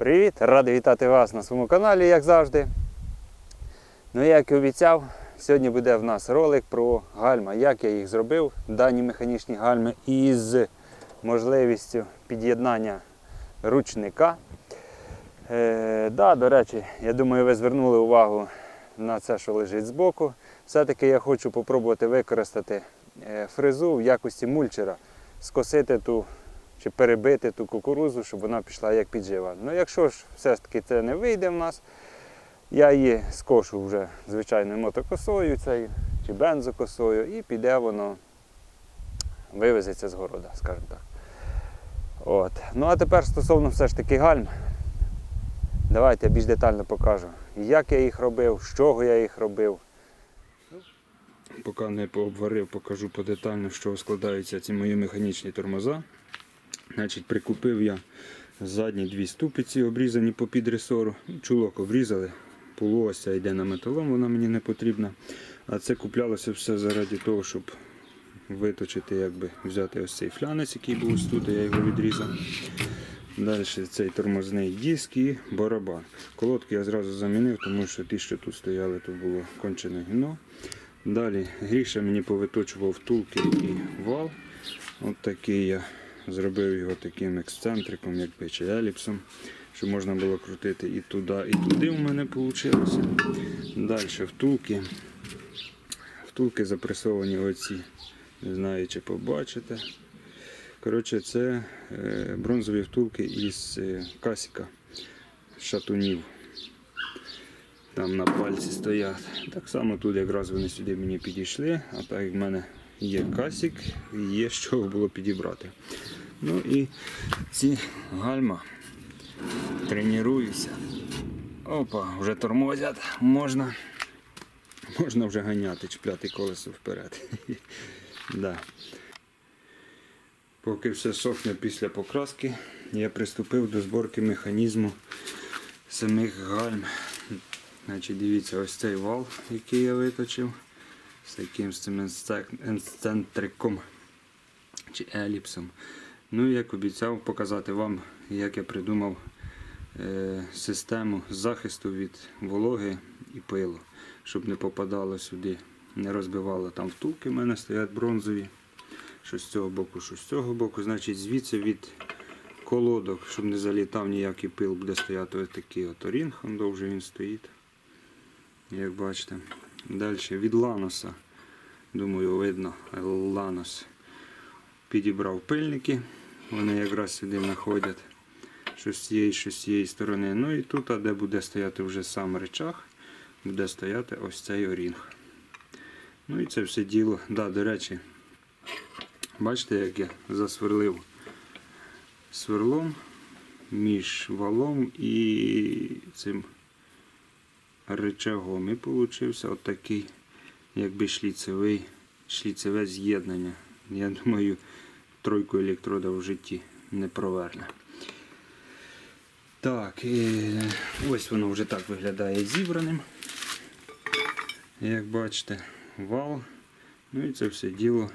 Привіт! Радий вітати вас на своєму каналі, як завжди. Ну, як і обіцяв, сьогодні буде в нас ролик про гальма, як я їх зробив, дані механічні гальми із можливістю під'єднання ручника. Е, да, до речі, я думаю, ви звернули увагу на це, що лежить збоку. Все-таки я хочу спробувати використати е, фрезу в якості мульчера, скосити ту чи перебити ту кукурузу, щоб вона пішла як піджива. Ну, якщо ж все ж таки це не вийде в нас, я її скошу вже звичайною мотокосою цією, чи бензокосою, і піде воно, вивезеться з города, скажімо так. От. Ну а тепер стосовно все ж таки гальм. Давайте я більш детально покажу, як я їх робив, з чого я їх робив. Поки не пообварив, покажу подетально, з чого складаються ці мої механічні тормоза. Значить, прикупив я задні дві ступиці, обрізані по підресору. Чулок обрізали, полуося йде на металом, вона мені не потрібна. А це куплялося все заради того, щоб виточити, якби взяти ось цей флянець, який був ось тут, я його відрізав. Далі цей тормозний диск і барабан. Колодки я зразу замінив, тому що ті, що тут стояли, то було кончене гіно. Далі Гріша мені повиточував втулки і вал. От такий я зробив його таким ексцентриком, якби чи еліпсом, щоб можна було крутити і туди, і туди у мене вийшло. Далі втулки. Втулки запресовані оці. Не знаю, чи побачите. Коротше, це е, бронзові втулки із е, касіка шатунів. Там на пальці стоять. Так само тут якраз вони сюди мені підійшли, а так як в мене є касік, є з чого було підібрати. Ну і ці гальма тренуюся. Опа, вже тормозять, можна. Можна вже ганяти, чіпляти колесо вперед. да. Поки все сохне після покраски, я приступив до зборки механізму самих гальм. Значить, дивіться, ось цей вал, який я виточив, з таким цим ексцентриком чи еліпсом. Ну і як обіцяв показати вам, як я придумав е, систему захисту від вологи і пилу, щоб не попадало сюди, не розбивало там втулки, в мене стоять бронзові. Що з цього боку, що з цього боку. Значить, звідси від колодок, щоб не залітав ніякий пил, буде стояти ось такий от орінг, довже він стоїть. Як бачите. Далі від ланоса, думаю, видно, ланос підібрав пильники. Вони якраз сюди знаходять, що з цієї, що з цієї сторони. Ну і тут, а де буде стояти вже сам речах, буде стояти ось цей орінг. Ну і це все діло. Да, до речі, бачите, як я засверлив сверлом між валом і цим рычагом. І получився отакий, якби шліцевий, шліцеве з'єднання. Я думаю, тройку електрода в житті не проверне. Так, і ось воно вже так виглядає зібраним. Як бачите, вал. Ну і це все діло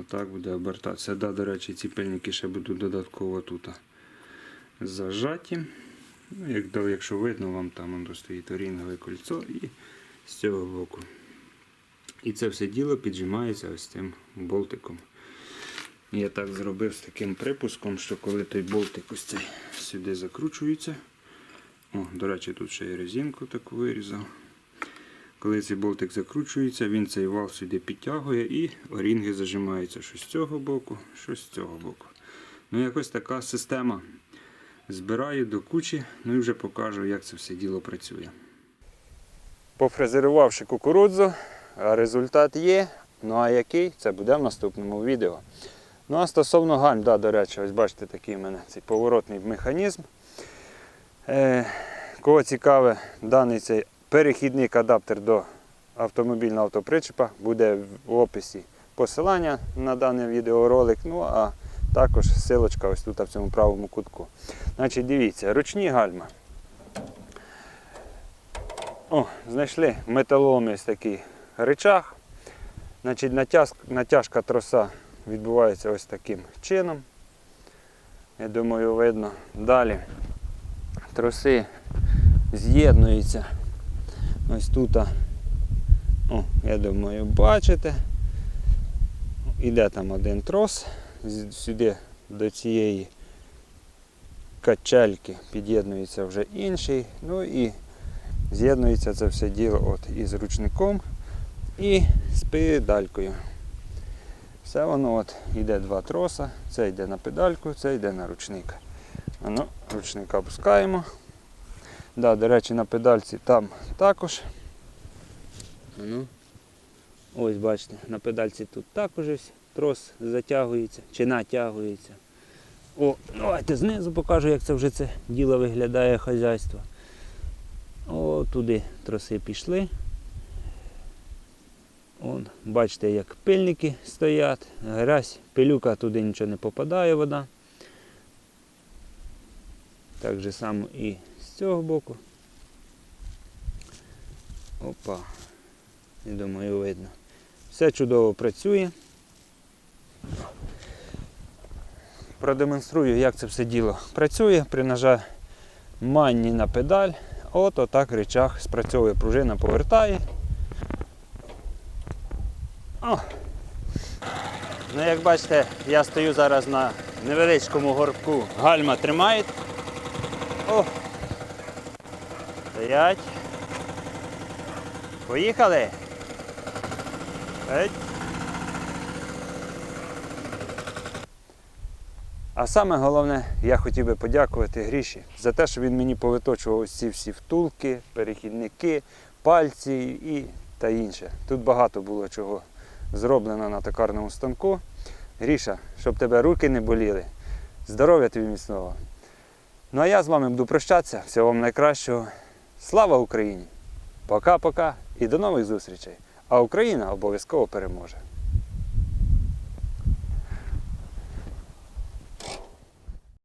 отак буде обертатися. Да, до речі, ці пильники ще будуть додатково тут зажаті. Ну, як, якщо видно, вам там воно стоїть орінгове кольцо і з цього боку. І це все діло піджимається ось цим болтиком. Я так зробив з таким припуском, що коли той болтик ось цей сюди закручується. О, до речі, тут ще й резинку таку вирізав. Коли цей болтик закручується, він цей вал сюди підтягує і орінги зажимаються що з цього боку, що з цього боку. Ну, якось така система. Збираю до кучі, ну і вже покажу, як це все діло працює. Пофрезерувавши кукурудзу, результат є. Ну а який, це буде в наступному відео. Ну а стосовно гальм, да, до речі, ось бачите такий у мене цей поворотний механізм. Е, кого цікаве, даний цей перехідник адаптер до автомобільного автопричепа буде в описі посилання на даний відеоролик. Ну а також силочка ось тут в цьому правому кутку. Значить, дивіться, ручні гальма. О, знайшли металомий ось такий речах. Значить, натяжка, натяжка троса відбувається ось таким чином. Я думаю, видно. Далі троси з'єднуються. Ось тут. О, я думаю, бачите. Іде там один трос, сюди до цієї качельки під'єднується вже інший. Ну і з'єднується це все діло от із ручником і з педалькою. Все воно от йде два троса, це йде на педальку, це йде на ручник. А ну, ручника опускаємо. Да, до речі, на педальці там також. Ну. Ось бачите, на педальці тут також ось трос затягується чи натягується. О, давайте знизу покажу, як це вже це діло виглядає хазяйство. О, туди троси пішли. Вон, бачите, як пильники стоять, грязь, пилюка, туди нічого не попадає вода. Так же само і з цього боку. Опа. Я думаю, видно. Все чудово працює. Продемонструю, як це все діло працює при нажиманні на педаль. От отак речах спрацьовує пружина, повертає. О. Ну, як бачите, я стою зараз на невеличкому горбку. Гальма тримає. О. Стоять. Поїхали. Еть. А саме головне, я хотів би подякувати Гріші за те, що він мені повиточував ось ці всі втулки, перехідники, пальці і та інше. Тут багато було чого зроблено на токарному станку. Гріша, щоб тебе руки не боліли. Здоров'я тобі міцного. Ну а я з вами буду прощатися. Всього вам найкращого. Слава Україні! Пока-пока і до нових зустрічей! А Україна обов'язково переможе.